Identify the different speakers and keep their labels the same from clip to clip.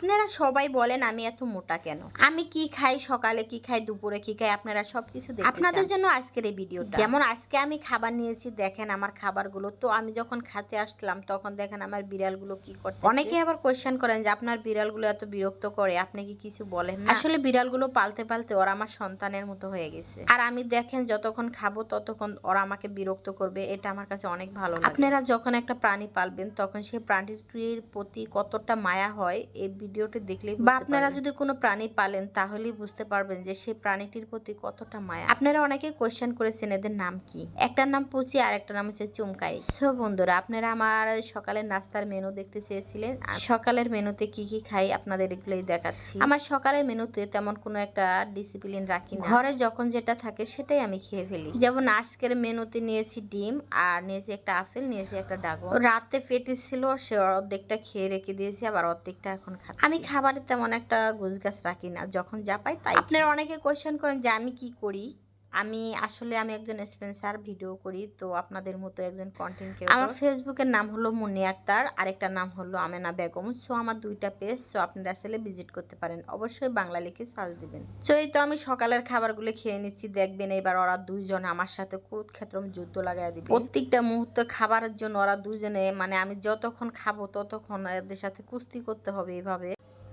Speaker 1: আপনারা সবাই বলেন আমি এত মোটা কেন? আমি কি খাই সকালে কি খাই দুপুরে কি খাই আপনারা সবকিছু দেখতে আপনাদের জন্য আজকের এই ভিডিওটা। যেমন আজকে আমি খাবার নিয়েছি দেখেন আমার খাবারগুলো। তো আমি যখন খেতে আসলাম তখন দেখেন আমার বিড়ালগুলো কি করতে অনেকে আবার কোয়েশ্চেন করেন যে আপনার বিড়ালগুলো এত বিরক্ত করে আপনি কি কিছু বলেন না? আসলে বিড়ালগুলো পালতে পালতে ওরা আমার সন্তানের মতো হয়ে গেছে। আর আমি দেখেন যতক্ষণ খাব ততক্ষণ ওরা আমাকে বিরক্ত করবে এটা আমার কাছে অনেক ভালো আপনারা যখন একটা প্রাণী পালবেন তখন সেই প্রাণীটির প্রতি কতটা মায়া হয় এই ভিডিওটি দেখলেই বা আপনারা যদি কোনো প্রাণী পালেন তাহলেই বুঝতে পারবেন যে সেই প্রাণীটির প্রতি কতটা মায়া। আপনারা অনেকে কোয়েশ্চেন করেছেন এদের নাম কি? একটার নাম পুচি আর একটা নাম হচ্ছে চুমকাই। সো বন্ধুরা আপনারা আমার সকালের নাস্তার মেনু দেখতে চেয়েছিলেন। সকালের মেনুতে কি কি খাই আপনাদের এগুলোই দেখাচ্ছি। আমার সকালের মেনুতে তেমন কোনো একটা ডিসিপ্লিন রাখি না। ঘরে যখন যেটা থাকে সেটাই আমি খেয়ে ফেলি। যেমন আজকের মেনুতে নিয়েছি ডিম আর নিয়েছি একটা আপেল নিয়েছি একটা ডাগর। রাতে পেটি ছিল সে অর্ধেকটা খেয়ে রেখে দিয়েছি আবার অর্ধেকটা এখন খাচ্ছি আমি খাবারের তেমন একটা গোছগাছ রাখি না। যখন যা পাই তাই আপনার অনেকে কোয়েশ্চেন করেন যে আমি কি করি? আমি আসলে আমি একজন স্পেন্সার ভিডিও করি, তো আপনাদের মতো একজন কন্টেন্ট আমার ফেসবুকের নাম হলো মুন্নি আক্তার, আরেকটা নাম হলো আমেনা বেগম। সো আমার দুইটা পেজ সো আপনারা আসলে ভিজিট করতে পারেন। অবশ্যই বাংলা লিখে সার্চ দিবেন। সো এই তো আমি সকালের খাবারগুলো খেয়ে নিচ্ছি। দেখবেন এবার ওরা দুইজন আমার সাথে কুরুক্ষেত্রম যুদ্ধ লাগাই দিবে। প্রত্যেকটা মুহূর্তে খাবারের জন্য ওরা দুজনে মানে আমি যতক্ষণ খাব ততক্ষণ এদের সাথে কুস্তি করতে হবে এভাবে।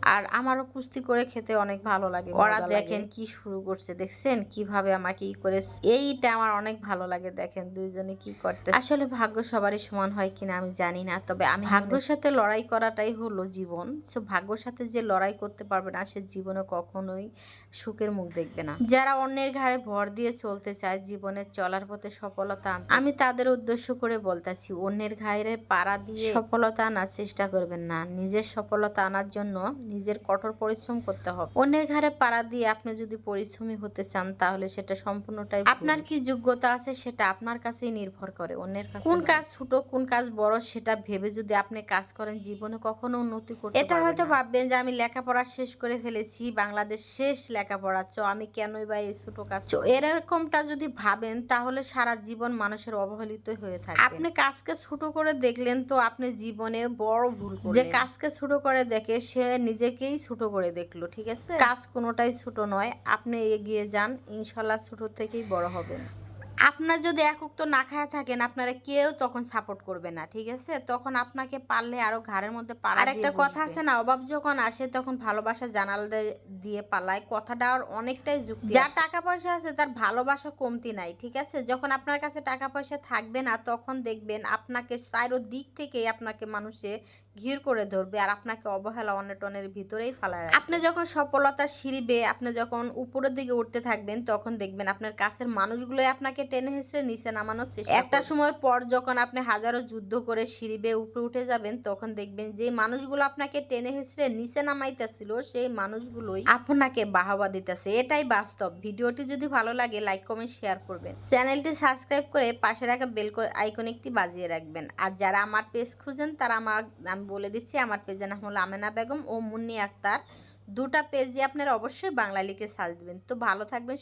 Speaker 1: আর আমারও কুস্তি করে খেতে অনেক ভালো লাগে ওরা দেখেন কি শুরু করছে দেখছেন কীভাবে আমাকে ই করে এইটা আমার অনেক ভালো লাগে দেখেন দুইজনে কি করতে আসলে ভাগ্য সবারই সমান হয় কিনা আমি জানি না তবে আমি ভাগ্যের সাথে লড়াই করাটাই হলো জীবন। সো ভাগ্যের সাথে যে লড়াই করতে পারবে না সে জীবনে কখনোই সুখের মুখ দেখবে না। যারা অন্যের ঘাড়ে ভর দিয়ে চলতে চায় জীবনের চলার পথে সফলতা আনতে- আমি তাদের উদ্দেশ্য করে বলতেছি অন্যের ঘাড়ে পাড়া দিয়ে সফলতা আনার চেষ্টা করবেন না। নিজের সফলতা আনার জন্য নিজের কঠোর পরিশ্রম করতে হবে। অন্যের ঘাড়ে পাড়া দিয়ে আপনি যদি পরিশ্রমী হতে চান তাহলে সেটা সম্পূর্ণটাই আপনার কি যোগ্যতা আছে সেটা আপনার কাছেই নির্ভর করে অন্যের কাছে কোন কাজ ছোট কোন কাজ বড় সেটা ভেবে যদি আপনি কাজ করেন জীবনে কখনো উন্নতি করতে এটা হয়তো ভাববেন যে আমি লেখাপড়া শেষ করে ফেলেছি বাংলাদেশ শেষ লেখাপড়া চো আমি কেনই বা এই ছোট কাজ এরকমটা যদি ভাবেন তাহলে সারা জীবন মানুষের অবহেলিত হয়ে থাকে আপনি কাজকে ছোট করে দেখলেন তো আপনি জীবনে বড় ভুল যে কাজকে ছোট করে দেখে সে নিজেকেই ছোট করে দেখল ঠিক আছে? কাজ কোনোটাই ছোট নয় আপনি এগিয়ে যান ইনশাল্লাহ ছোট থেকেই বড় হবেন। আপনার যদি একক তো না খায়া থাকেন আপনারা কেউ তখন সাপোর্ট করবে না ঠিক আছে? তখন আপনাকে পারলে আরও ঘাড়ের মধ্যে পাড়া একটা কথা আছে না অভাব যখন আসে তখন ভালোবাসা জানাল দিয়ে পালায়। কথাটার অনেকটাই যুক্তি যার টাকা পয়সা আছে তার ভালোবাসা কমতি নাই ঠিক আছে? যখন আপনার কাছে টাকা পয়সা থাকবে না তখন দেখবেন আপনাকে চারো দিক থেকেই আপনাকে মানুষে ঘির করে ধরবে আর আপনাকে অবহেলা অনেটনের ভিতরেই ফেলায় আপনি যখন সফলতার সিঁড়িবে আপনি যখন উপরের দিকে উঠতে থাকবেন তখন দেখবেন আপনার কাছের মানুষগুলো আপনাকে টেনে হেসড়ে নিচে নামানোর চেষ্টা একটা সময় পর যখন আপনি হাজারো যুদ্ধ করে সিঁড়িবে উপরে উঠে যাবেন তখন দেখবেন যে মানুষগুলো আপনাকে টেনে হেসড়ে নিচে নামাইতেছিল সেই মানুষগুলোই আপনাকে বাহবা দিতেছে। এটাই বাস্তব। ভিডিওটি যদি ভালো লাগে লাইক কমেন্ট শেয়ার করবেন। চ্যানেলটি সাবস্ক্রাইব করে পাশে রাখা বেল আইকন একটি বাজিয়ে রাখবেন। আর যারা আমার পেজ খুঁজেন তারা আমার আমি বলে দিচ্ছি, আমার পেজের নাম হলো আমেনা বেগম ও মুন্নি আক্তার। দুটা পেজে আপনারা অবশ্যই বাংলা লিখে সার্চ দেবেন। তো ভালো থাকবেন